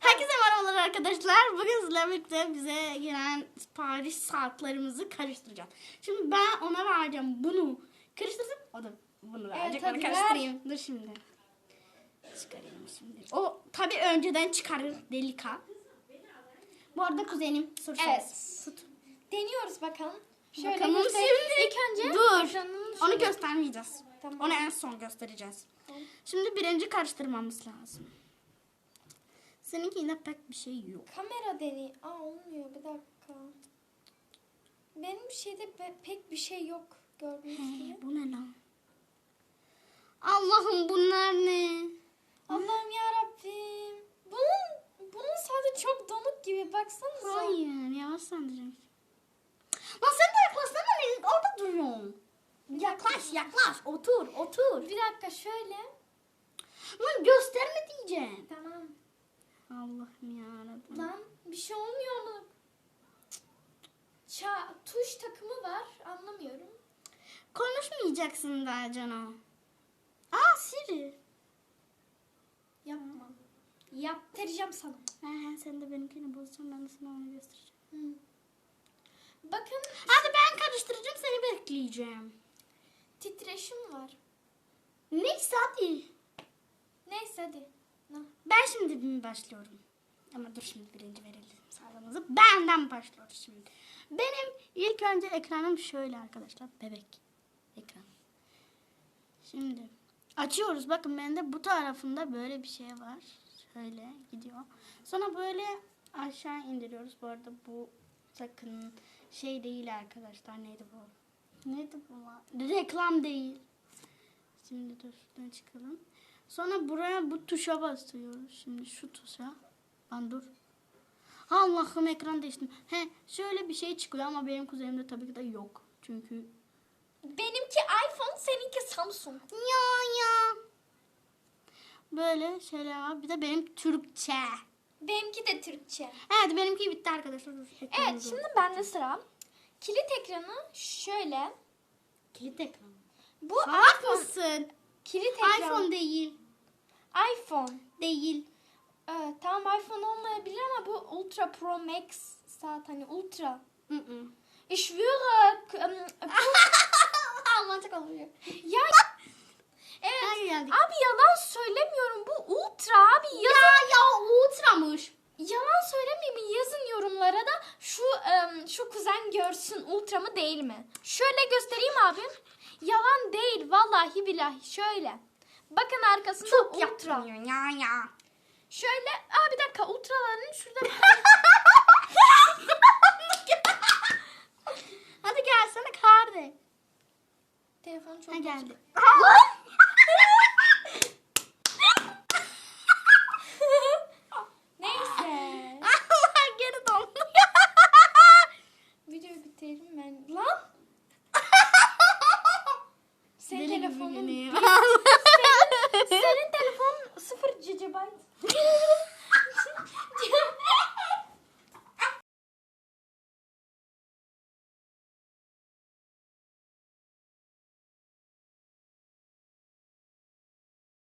Herkese merhabalar arkadaşlar. Bugün sizlerle birlikte bize gelen sipariş saatlerimizi karıştıracağız. Şimdi ben ona vereceğim bunu. Karıştırsın. O da bunu verecek. hadi Onu ver. karıştırayım. Dur şimdi. Çıkarayım şimdi. O tabii önceden çıkarır delika. Bu arada kuzenim. Sır Evet. Tut. Deniyoruz bakalım. Şöyle Bakalım şimdi. İlk önce Dur. Onu göstermeyeceğiz. Tamam. Onu en son göstereceğiz. Şimdi birinci karıştırmamız lazım. Seninkinde pek bir şey yok. Kamera deney. Aa olmuyor bir dakika. Benim şeyde pe- pek bir şey yok gördüğünüz gibi. Bu ne lan? Allah'ım bunlar ne? Allah'ım ya Rabbim. Bunun bunun saati çok donuk gibi baksanıza. Hayır yavaş sandıracağım. Lan sen de yaklaşsana? Orada duruyorsun. Yaklaş yaklaş otur otur. Bir dakika şöyle. Lan gösterme diyeceğim. Tamam. Allah'ım yarabbim. Lan bir şey olmuyor mu? Ça tuş takımı var anlamıyorum. Konuşmayacaksın daha Cano. Aa Siri. Yapma. Yaptıracağım sana. He he sen de benimkini bozacaksın ben de sana onu göstereceğim. Hı. Bakın Hadi ben karıştıracağım seni bekleyeceğim. titreşim var. Neyse hadi. Neyse hadi. Ben şimdi bir başlıyorum. Ama dur şimdi birinci verelim sağlığımızı. Benden başlıyoruz şimdi. Benim ilk önce ekranım şöyle arkadaşlar. Bebek ekran. Şimdi açıyoruz. Bakın bende bu tarafında böyle bir şey var. Şöyle gidiyor. Sonra böyle aşağı indiriyoruz. Bu arada bu sakın şey değil arkadaşlar. Neydi bu? Neydi bu? Reklam değil. Şimdi dur şuradan çıkalım. Sonra buraya bu tuşa basıyoruz. Şimdi şu tuşa. Lan dur. Allah'ım ekran değiştim. He şöyle bir şey çıkıyor ama benim kuzenimde tabii ki de yok. Çünkü Benimki iPhone, seninki Samsung. ya ya. Böyle şeyler var. Bir de benim Türkçe. Benimki de Türkçe. Evet benimki bitti arkadaşlar. Evet, ekranı şimdi bende sıra. Kilit ekranı şöyle. Kilit ekran. Bu Salak iPhone. mısın? Kilit ekran. iPhone değil. iPhone. Değil. Evet, tamam iPhone olmayabilir ama bu Ultra Pro Max saat hani Ultra. Hı hı. Ich schwöre. çok oluyor. ya Evet. Abi yalan söylemiyorum. Bu Ultra abi. Ya Yazın, ya ultramış. yalan söylemeyeyim. Yazın yorumlara da şu şu kuzen görsün Ultra mı değil mi? Şöyle göstereyim abi. Vallahi billahi. Şöyle. Bakın arkasında Çok Ultra. ya ya. Şöyle. Aa bir dakika. Ultraların şurada bir Hadi gelsene kardeş. Telefon çok Ha geldi. Neyse. Allah geri dondu. Videoyu bitirelim ben. Lan. Senin Deli gibi telefonun gülüyor. senin telefon 0 GB.